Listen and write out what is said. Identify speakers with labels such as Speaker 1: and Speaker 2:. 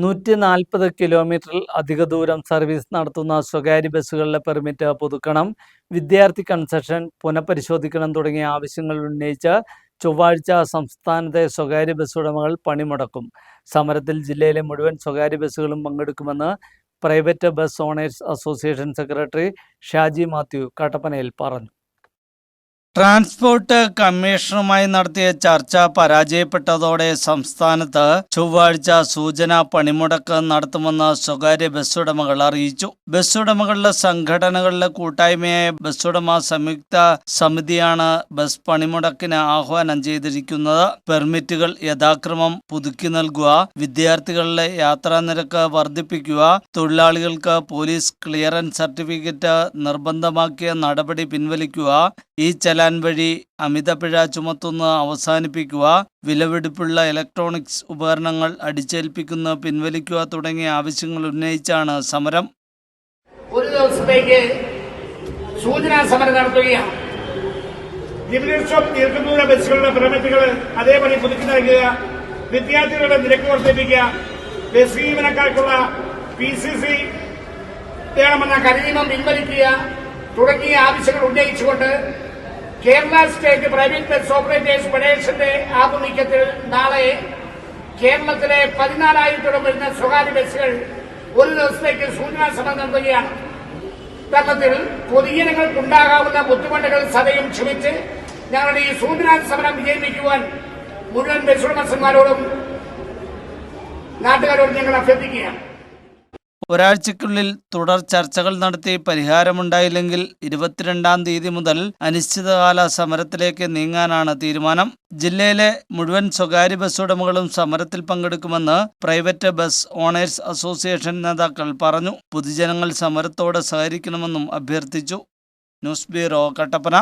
Speaker 1: നൂറ്റി നാൽപ്പത് കിലോമീറ്ററിൽ അധിക ദൂരം സർവീസ് നടത്തുന്ന സ്വകാര്യ ബസ്സുകളിലെ പെർമിറ്റ് പുതുക്കണം വിദ്യാർത്ഥി കൺസെഷൻ പുനഃപരിശോധിക്കണം തുടങ്ങിയ ആവശ്യങ്ങൾ ഉന്നയിച്ച് ചൊവ്വാഴ്ച സംസ്ഥാനത്തെ സ്വകാര്യ ബസ് ഉടമകൾ പണിമുടക്കും. സമരത്തിൽ ജില്ലയിലെ മുഴുവൻ സ്വകാര്യ ബസ്സുകളും പങ്കെടുക്കുമെന്ന് private bus owners association secretary Shaji Mathew കട്ടപ്പനയിൽ പറഞ്ഞു.
Speaker 2: ട്രാൻസ്പോർട്ട് കമ്മീഷണറുമായി നടത്തിയ ചർച്ച പരാജയപ്പെട്ടതോടെ സംസ്ഥാനത്ത് ചൊവ്വാഴ്ച സൂചന പണിമുടക്ക് നടത്തുമെന്ന് സ്വകാര്യ ബസ്സുടമകൾ അറിയിച്ചു. ബസ്സുടമകളുടെ സംഘടനകളുടെ കൂട്ടായ്മയായ ബസ്സുടമ സംയുക്ത സമിതിയാണ് ബസ് പണിമുടക്കിന് ആഹ്വാനം ചെയ്തിരിക്കുന്നത്. പെർമിറ്റുകൾ യഥാക്രമം പുതുക്കി നൽകുക വിദ്യാർത്ഥികളുടെ യാത്രാ നിരക്ക് വർദ്ധിപ്പിക്കുക തൊഴിലാളികൾക്ക് പോലീസ് ക്ലിയറൻസ് സർട്ടിഫിക്കറ്റ് നിർബന്ധമാക്കിയ നടപടി പിൻവലിക്കുക ഈ ചലാൻ വഴി അമിതപിഴ ചുമത്തുന്നത് അവസാനിപ്പിക്കുക വിലവെടുപ്പുള്ള ഇലക്ട്രോണിക്സ് ഉപകരണങ്ങൾ അടിച്ചേൽപ്പിക്കുന്നത് പിൻവലിക്കുക തുടങ്ങിയ ആവശ്യങ്ങൾ ഉന്നയിച്ചാണ് സമരം.
Speaker 3: ഒരു ദിവസത്തേക്ക് സൂചനാ സമരം നടത്തുകയാണ്. ദീർഘദൂര ബസ്സുകളുടെ പെർമിറ്റുകൾ അതേപടി പുതുക്കി നൽകുക വിദ്യാർത്ഥികളുടെ നിരക്ക് വർദ്ധിപ്പിക്കുക ബസ് ജീവനക്കാർക്കുള്ള പി സി സി വേണമെന്ന കരിനിയമം പിൻവലിക്കുക തുടങ്ങിയ ആവശ്യങ്ങൾ ഉന്നയിച്ചുകൊണ്ട് Kerala state private bus operators ഫെഡറേഷന്റെ ആഭിമുഖ്യത്തിൽ നാളെ കേരളത്തിലെ പതിനാലായിരത്തോളം വരുന്ന സ്വകാര്യ ബസ്സുകൾ ഒരു ദിവസത്തേക്ക് സൂചനാ സമരം നടത്തുകയാണ് തത്വത്തിൽ പൊതുജനങ്ങൾക്കുണ്ടാകാവുന്ന ബുദ്ധിമുട്ടുകൾ സദയം ക്ഷമിച്ച് ഞങ്ങളുടെ ഈ സൂചനാ സമരം വിജയിപ്പിക്കുവാൻ മുഴുവൻ ബസ് ഉടമസ്ഥന്മാരോടും നാട്ടുകാരോടും ഞങ്ങൾ അഭ്യർത്ഥിക്കുകയാണ്.
Speaker 2: ഒരാഴ്ചയ്ക്കുള്ളിൽ തുടർ ചർച്ചകൾ നടത്തി പരിഹാരമുണ്ടായില്ലെങ്കിൽ ഇരുപത്തിരണ്ടാം തീയതി മുതൽ അനിശ്ചിതകാല സമരത്തിലേക്ക് നീങ്ങാനാണ് തീരുമാനം. ജില്ലയിലെ മുഴുവൻ സ്വകാര്യ ബസ് ഉടമകളും സമരത്തിൽ പങ്കെടുക്കുമെന്ന് പ്രൈവറ്റ് ബസ് ഓണേഴ്സ് അസോസിയേഷൻ നേതാക്കൾ പറഞ്ഞു. പൊതുജനങ്ങൾ സമരത്തോട് സഹകരിക്കണമെന്നും അഭ്യർത്ഥിച്ചു. News bureau Kattappana.